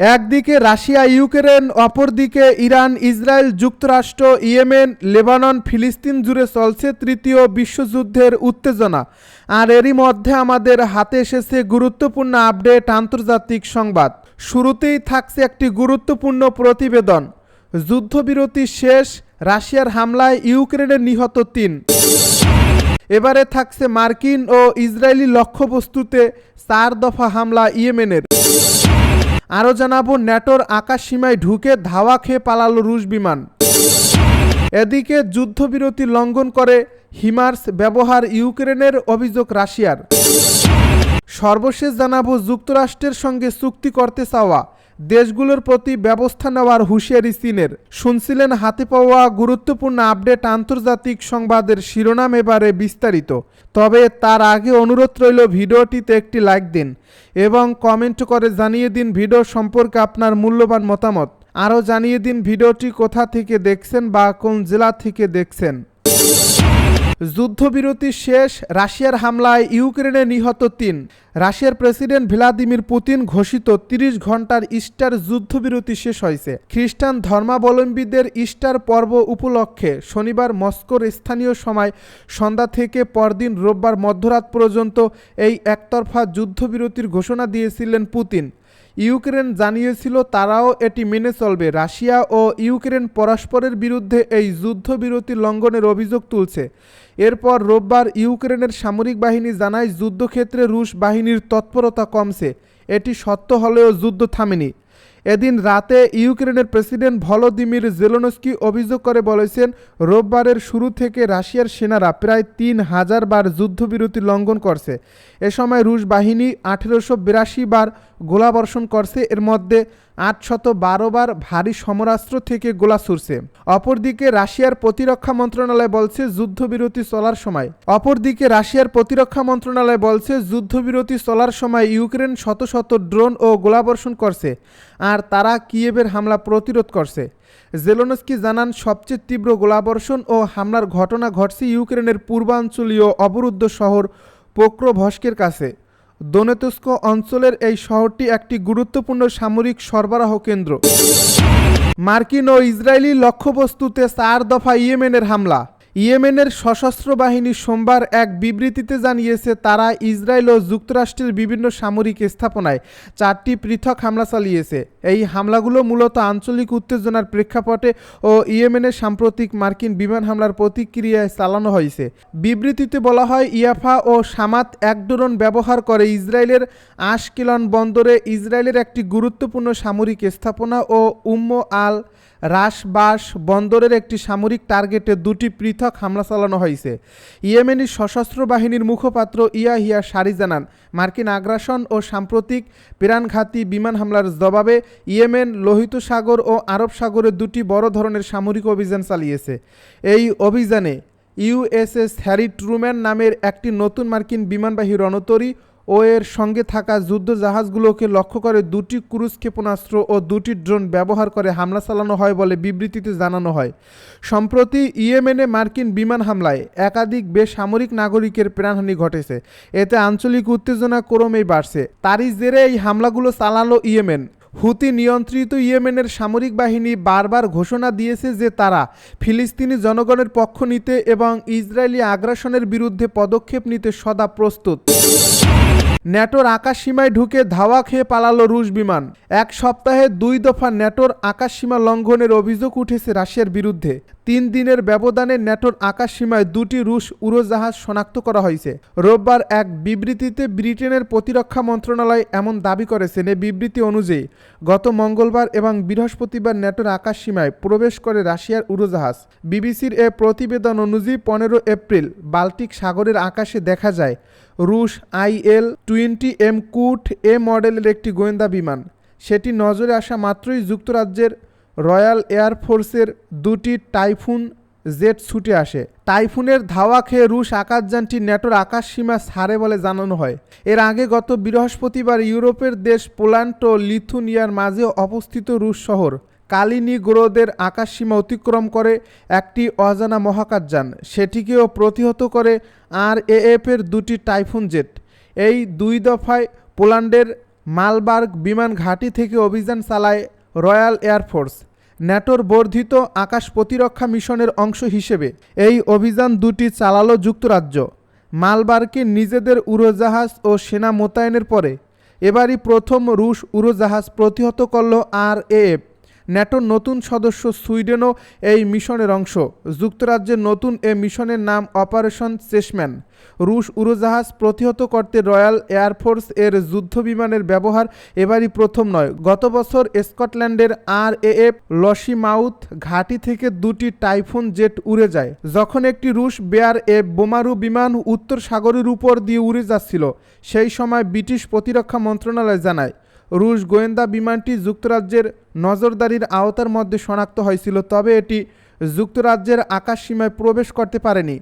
একদিকে Russia, Ukraine, অপরদিকে Iran, Israel, যুক্তরাষ্ট্র, ইয়েমেন, লেবানন, ফিলিস্তিন জুড়ে চলছে তৃতীয় বিশ্বযুদ্ধের উত্তেজনা। আর এরই মধ্যে আমাদের হাতে এসেছে গুরুত্বপূর্ণ আপডেট আন্তর্জাতিক সংবাদ। শুরুতেই থাকছে একটি গুরুত্বপূর্ণ প্রতিবেদন। যুদ্ধবিরতি শেষ, রাশিয়ার হামলায় ইউক্রেনের নিহত তিন। এবারে থাকছে মার্কিন ও ইসরায়েলি লক্ষ্যবস্তুতে চার দফা হামলা ইয়েমেনের। আরও জানাব, ন্যাটোর আকাশ সীমায় ঢুকে ধাওয়া খেয়ে পালালো রুশ বিমান। এদিকে যুদ্ধবিরতি লঙ্ঘন করে হিমার্স ব্যবহার ইউক্রেনের অভিযোগ রাশিয়ার। সর্বশেষ জানাব, যুক্তরাষ্ট্রের সঙ্গে চুক্তি করতে চাওয়া দেশগুলোর প্রতি ব্যবস্থা নেওয়ার হুঁশিয়ারি চীনের। শুনছিলেন হাতে পাওয়া গুরুত্বপূর্ণ আপডেট আন্তর্জাতিক সংবাদের শিরোনাম এবারে বিস্তারিত। তবে তার আগে অনুরোধ রইল ভিডিওটিতে একটি লাইক দিন এবং কমেন্ট করে জানিয়ে দিন ভিডিও সম্পর্কে আপনার মূল্যবান মতামত। আরও জানিয়ে দিন ভিডিওটি কোথা থেকে দেখছেন বা কোন জেলা থেকে দেখছেন। যুদ্ধবিরতি শেষ, রাশিয়ার হামলায় ইউক্রেনে নিহত তিন। রাশিয়ার প্রেসিডেন্ট ভ্লাদিমির পুতিন ঘোষিত তিরিশ ঘণ্টার ইস্টার যুদ্ধবিরতি শেষ হয়েছে। খ্রিস্টান ধর্মাবলম্বীদের ইস্টার পর্ব উপলক্ষে শনিবার মস্কোর স্থানীয় সময় সন্ধ্যা থেকে পরদিন রোববার মধ্যরাত পর্যন্ত এই একতরফা যুদ্ধবিরতির ঘোষণা দিয়েছিলেন পুতিন। ইউক্রেন জানিয়েছিল তারাও এটি মেনে চলবে। রাশিয়া ও ইউক্রেন পরস্পরের বিরুদ্ধে এই যুদ্ধবিরতি লঙ্ঘনের অভিযোগ তুলছে। এরপর রোববার ইউক্রেনের সামরিক বাহিনী জানায় যুদ্ধক্ষেত্রে রুশ বাহিনীর তৎপরতা কমছে। এটি সত্য হলেও যুদ্ধ থামেনি। এদিন রাতে ইউক্রেনের প্রেসিডেন্ট ভলোদিমির জেলোনস্কি অভিযোগ করে বলেছেন, রোববারের শুরু থেকে রাশিয়ার সেনারা প্রায় তিন হাজার বার যুদ্ধবিরতি লঙ্ঘন করছে। এ সময় রুশ বাহিনী আঠেরোশো বিরাশি বার গোলাবর্ষণ করছে। এর মধ্যে আটশত বারো বার ভারী সমরাস্ত্র থেকে গোলা ছুড়ছে। অপরদিকে রাশিয়ার প্রতিরক্ষা মন্ত্রণালয় বলছে, যুদ্ধবিরতি চলার সময়। অপরদিকে রাশিয়ার প্রতিরক্ষা মন্ত্রণালয় বলছে, যুদ্ধবিরতি চলার সময় ইউক্রেন শত শত ড্রোন ও গোলাবর্ষণ করছে আর তারা কিয়েভের হামলা প্রতিরোধ করছে। জেলোনস্কি জানান, সবচেয়ে তীব্র গোলাবর্ষণ ও হামলার ঘটনা ঘটছে ইউক্রেনের পূর্বাঞ্চলীয় অবরুদ্ধ শহর পোক্রোভস্কের কাছে। দোনেতুস্ক অঞ্চলের এই শহরটি একটি গুরুত্বপূর্ণ সামরিক সরবরাহ কেন্দ্র। মার্কিন ও ইসরায়েলি লক্ষ্যবস্তুতে চার দফা ইয়েমেনের হামলা। ইয়েমেনের সশস্ত্র বাহিনী সোমবার এক বিবৃতিতে জানিয়েছে, তারা ইসরায়েল ও যুক্তরাষ্ট্রের বিভিন্ন সামরিক স্থাপনায় চারটি পৃথক হামলা চালিয়েছে। এই হামলাগুলো মূলত আঞ্চলিক উত্তেজনার প্রেক্ষাপটে ও ইয়েমেনের সাম্প্রতিক মার্কিন বিমান হামলার প্রতিক্রিয়ায় চালানো হয়েছে। বিবৃতিতে বলা হয়, ইয়াফা ও সামাত এক ড্রোন ব্যবহার করে ইসরায়েলের আশকিলন বন্দরে ইসরায়েলের একটি গুরুত্বপূর্ণ সামরিক স্থাপনা ও উম্ম আল রাশবাস বন্দরের একটি সামরিক টার্গেটে দুটি পৃথক হামলা চালানো হয়েছে। ইয়েমেনি সশস্ত্র বাহিনীর মুখপাত্র ইয়াহিয়া সারি জানান মার্কিন আগ্রাসন ও সাম্প্রতিক পিরানঘাতী বিমান হামলার জবাবে ইয়েমেন, লোহিত সাগর ও আরব সাগরে দুটি বড় ধরনের সামরিক অভিযান চালিয়েছে। এই অভিযানে ইউএসএস হ্যারি ট্রুম্যান নামের একটি নতুন মার্কিন বিমানবাহী রণতরী ও এর সঙ্গে থাকা যুদ্ধ জাহাজগুলোকে লক্ষ্য করে দুটি ক্রুজ ক্ষেপণাস্ত্র ও দুটি ড্রোন ব্যবহার করে হামলা চালানো হয় বলে বিবৃতিতে জানানো হয়। সম্প্রতি ইয়েমেনে মার্কিন বিমান হামলায় একাধিক বেসামরিক নাগরিকের প্রাণহানি ঘটেছে। এতে আঞ্চলিক উত্তেজনা ক্রমেই বাড়ছে। তারই জেরে এই হামলাগুলো চালালো ইয়েমেন। হুতি নিয়ন্ত্রিত ইয়েমেনের সামরিক বাহিনী বারবার ঘোষণা দিয়েছে যে তারা ফিলিস্তিনি জনগণের পক্ষ নিতে এবং ইসরায়েলি আগ্রাসনের বিরুদ্ধে পদক্ষেপ নিতে সদা প্রস্তুত। ন্যাটোর আকাশ সীমায় ঢুকে ধাওয়া খেয়ে পালালো রুশ বিমান। এক সপ্তাহে দুই দফা ন্যাটোর আকাশ সীমা লঙ্ঘনের অভিযোগ উঠেছে রাশিয়ার বিরুদ্ধে। তিন দিনের ব্যবধানে ন্যাটোর আকাশ সীমায় দুটি রুশ উড়োজাহাজ শনাক্ত করা হয়েছে। রোববার এক বিবৃতিতে ব্রিটেনের প্রতিরক্ষা মন্ত্রণালয় এমন দাবি করেছেন এই বিবৃতি অনুযায়ী, গত মঙ্গলবার এবং বৃহস্পতিবার ন্যাটোর আকাশ সীমায় প্রবেশ করে রাশিয়ার উড়োজাহাজ। বিবিসির এ প্রতিবেদন অনুযায়ী পনেরো এপ্রিল বাল্টিক সাগরের আকাশে দেখা যায় রুশ আইএল টোয়েন্টি এম কুট এ মডেলের একটি গোয়েন্দা বিমান। সেটি নজরে আসা মাত্রই যুক্তরাজ্যের রয়্যাল এয়ারফোর্সের দুটি টাইফুন জেট ছুটে আসে। টাইফুনের ধাওয়া খেয়ে রুশ আকাশযানটি ন্যাটোর আকাশ সীমা ছাড়ে বলে জানানো হয়। এর আগে গত বৃহস্পতিবার ইউরোপের দেশ পোল্যান্ড ও লিথুনিয়ার মাঝে অবস্থিত রুশ শহর। কালিনিগ্রোদের আকাশসীমা অতিক্রম করে একটি অজানা মহাকাশযান। সেটিকেও প্রতিহত করে আর এএফের দুটি টাইফুন জেট। এই দুই দফায় পোল্যান্ডের মালবার্গ বিমান ঘাঁটি থেকে অভিযান চালায় রয়্যাল এয়ারফোর্স ন্যাটোর বর্ধিত আকাশ প্রতিরক্ষা মিশনের অংশ হিসেবে এই অভিযান দুটি চালালো যুক্তরাজ্য। মালবার্গে নিজেদের উড়োজাহাজ ও সেনা মোতায়েনের পরে এবারই প্রথম রুশ উড়োজাহাজ প্রতিহত করল আর এএফ ন্যাটোর নতুন সদস্য সুইডেনও এই মিশনের অংশ। যুক্তরাজ্যের নতুন এ মিশনের নাম অপারেশন চেসম্যান। রুশ উড়োজাহাজ প্রতিহত করতে রয়্যাল এয়ারফোর্স এর যুদ্ধ বিমানের ব্যবহার এবারই প্রথম নয়। গত বছর স্কটল্যান্ডের আর এএফ লসিমাউথ ঘাঁটি থেকে দুটি টাইফুন জেট উড়ে যায়, যখন একটি রুশ বেয়ার এ বোমারু বিমান উত্তর সাগরের উপর দিয়ে উড়ে যাচ্ছিল। সেই সময় ব্রিটিশ প্রতিরক্ষা মন্ত্রণালয় জানায় রুশ গোয়েন্দা বিমানটি যুক্তরাজ্যের নজরদারির আওতার মধ্যে শনাক্ত হয়েছিল, তবে এটি যুক্তরাজ্যের আকাশ সীমায় প্রবেশ করতে পারেনি।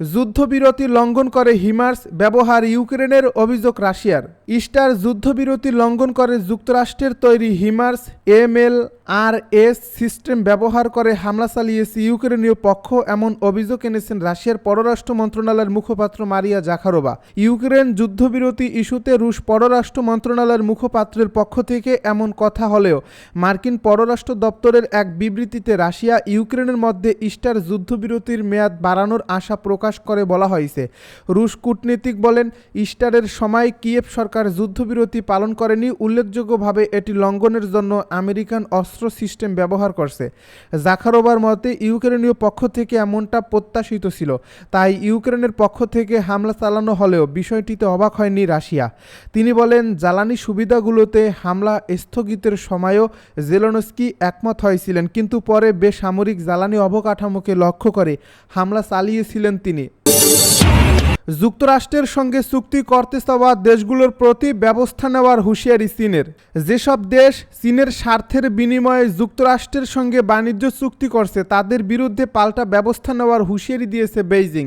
যুদ্ধবিরতি লঙ্ঘন করে হিমার্স ব্যবহার ইউক্রেনের অভিযোগ রাশিয়ার। ইস্টার যুদ্ধবিরতি লঙ্ঘন করে যুক্তরাষ্ট্রের তৈরি HIMARS ML R S system ব্যবহার করে হামলা চালিয়েছে ইউক্রেনীয় পক্ষ, এমন অভিযোগ এনেছেন রাশিয়ার পররাষ্ট্র মন্ত্রণালয়ের মুখপাত্র মারিয়া জাখারোবা ইউক্রেন যুদ্ধবিরতি ইস্যুতে রুশ পররাষ্ট্র মন্ত্রণালয়ের মুখপাত্রের পক্ষ থেকে এমন কথা হলেও, মার্কিন পররাষ্ট্র দপ্তরের এক বিবৃতিতে রাশিয়া ইউক্রেনের মধ্যে ইস্টার যুদ্ধবিরতির মেয়াদ বাড়ানোর আশা প্রকাশ করে বলা হয়েছে। রুশ কূটনীতিক বলেন, ইস্টারের সময় কিয়েভ সরকার যুদ্ধবিরতি পালন করেনি। উল্লেখযোগ্যভাবে এটি লঙ্ঘনের জন্য আমেরিকান অস্ত্র সিস্টেম ব্যবহার করছে। জাখারোবার মতে, ইউক্রেনীয় পক্ষ থেকে এমনটা প্রত্যাশিত ছিল। তাই ইউক্রেনের পক্ষ থেকে হামলা চালানো হলেও বিষয়টিতে অবাক হয়নি রাশিয়া। তিনি বলেন, জ্বালানি সুবিধাগুলোতে হামলা স্থগিতের সময়ও জেলনস্কি একমত হয়েছিলেন, কিন্তু পরে বেসামরিক জ্বালানি অবকাঠামোকে লক্ষ্য করে হামলা চালিয়েছিলেন তিনি। Thank you. যুক্তরাষ্ট্রের সঙ্গে চুক্তি করতে চাওয়া দেশগুলোর প্রতি ব্যবস্থা নেওয়ার হুঁশিয়ারি চীনের। যেসব দেশ চীনের স্বার্থের বিনিময়ে যুক্তরাষ্ট্রের সঙ্গে বাণিজ্য চুক্তি করছে, তাদের বিরুদ্ধে পাল্টা ব্যবস্থা নেওয়ার হুঁশিয়ারি দিয়েছে বেইজিং।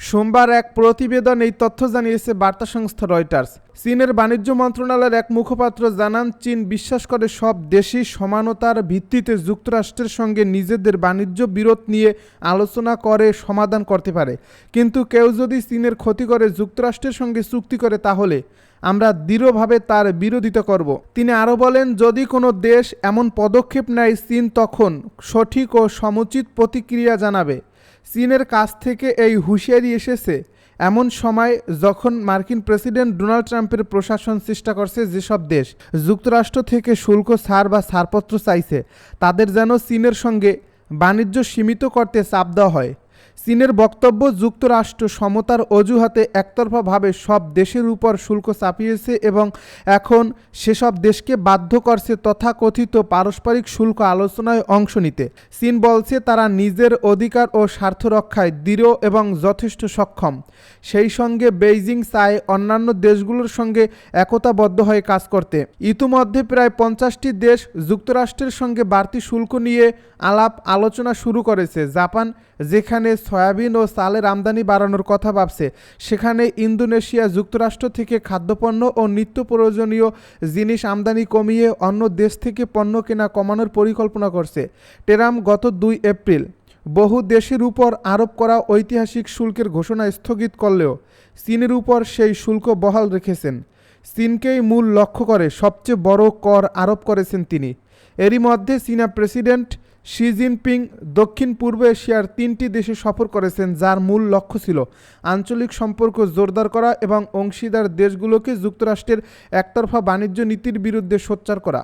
সোমবার এক প্রতিবেদন এই তথ্য জানিয়েছে বার্তা সংস্থা রয়টার্স। চীনের বাণিজ্য মন্ত্রণালয়ের এক মুখপাত্র জানান, চীন বিশ্বাস করে সব দেশই সমানতার ভিত্তিতে যুক্তরাষ্ট্রের সঙ্গে নিজেদের বাণিজ্য বিরোধ নিয়ে আলোচনা করে সমাধান করতে পারে। কিন্তু কেউ যদি চীনের ক্ষতি করে যুক্তরাষ্ট্রের সঙ্গে চুক্তি করে তাহলে আমরা দৃঢ়ভাবে তার বিরোধিতা করব। তিনি আরও বলেন, যদি কোনো দেশ এমন পদক্ষেপ নেয়, চীন তখন সঠিক ও সমুচিত প্রতিক্রিয়া জানাবে। চীনের কাছ থেকে এই হুঁশিয়ারি এসেছে এমন সময় যখন মার্কিন প্রেসিডেন্ট ডোনাল্ড ট্রাম্পের প্রশাসন চেষ্টা করছে যেসব দেশ যুক্তরাষ্ট্র থেকে শুল্ক, ছাড় বা ছাড়পত্র চাইছে, তাদের যেন চীনের সঙ্গে বাণিজ্য সীমিত করতে চাপ দেওয়া হয়। চীনের বক্তব্য যুক্তরাষ্ট্র সমতার অজুহাতে একতরফাভাবে সব দেশের উপর শুল্ক চাপিয়েছে এবং এখন সেসব দেশকে বাধ্য করছে তথাকথিত পারস্পরিক শুল্ক আলোচনায় অংশ নিতে। চীন বলছে তারা নিজের অধিকার ও স্বার্থ রক্ষায় দৃঢ় এবং যথেষ্ট সক্ষম। সেই সঙ্গে বেইজিং চায় অন্যান্য দেশগুলোর সঙ্গে একতাবদ্ধ হয়ে কাজ করতে। ইতিমধ্যে প্রায় পঞ্চাশটি দেশ যুক্তরাষ্ট্রের সঙ্গে বাড়তি শুল্ক নিয়ে আলাপ আলোচনা শুরু করেছে। জাপান যেখানে সয়াবিন ও চালের আমদানি বাড়ানোর কথা ভাবছে, সেখানে ইন্দোনেশিয়া যুক্তরাষ্ট্র থেকে খাদ্যপণ্য ও নিত্য প্রয়োজনীয় জিনিস আমদানি কমিয়ে অন্য দেশ থেকে পণ্য কেনা কমানোর পরিকল্পনা করছে। টেরাম গত দুই এপ্রিল, বহু দেশের উপর আরোপ করা ঐতিহাসিক শুল্কের ঘোষণা স্থগিত করলেও চীনের উপর সেই শুল্ক বহাল রেখেছেন। চীনকেই মূল লক্ষ্য করে সবচেয়ে বড় কর আরোপ করেছেন তিনি। এরই মধ্যে চীনা প্রেসিডেন্ট শি জিনপিং দক্ষিণ পূর্ব এশিয়ার তিনটি দেশে সফর করেছেন, যার মূল লক্ষ্য ছিল আঞ্চলিক সম্পর্ক জোরদার করা এবং অংশীদার দেশগুলোকে যুক্তরাষ্ট্রের একতরফা বাণিজ্য নীতির বিরুদ্ধে সোচ্চার করা।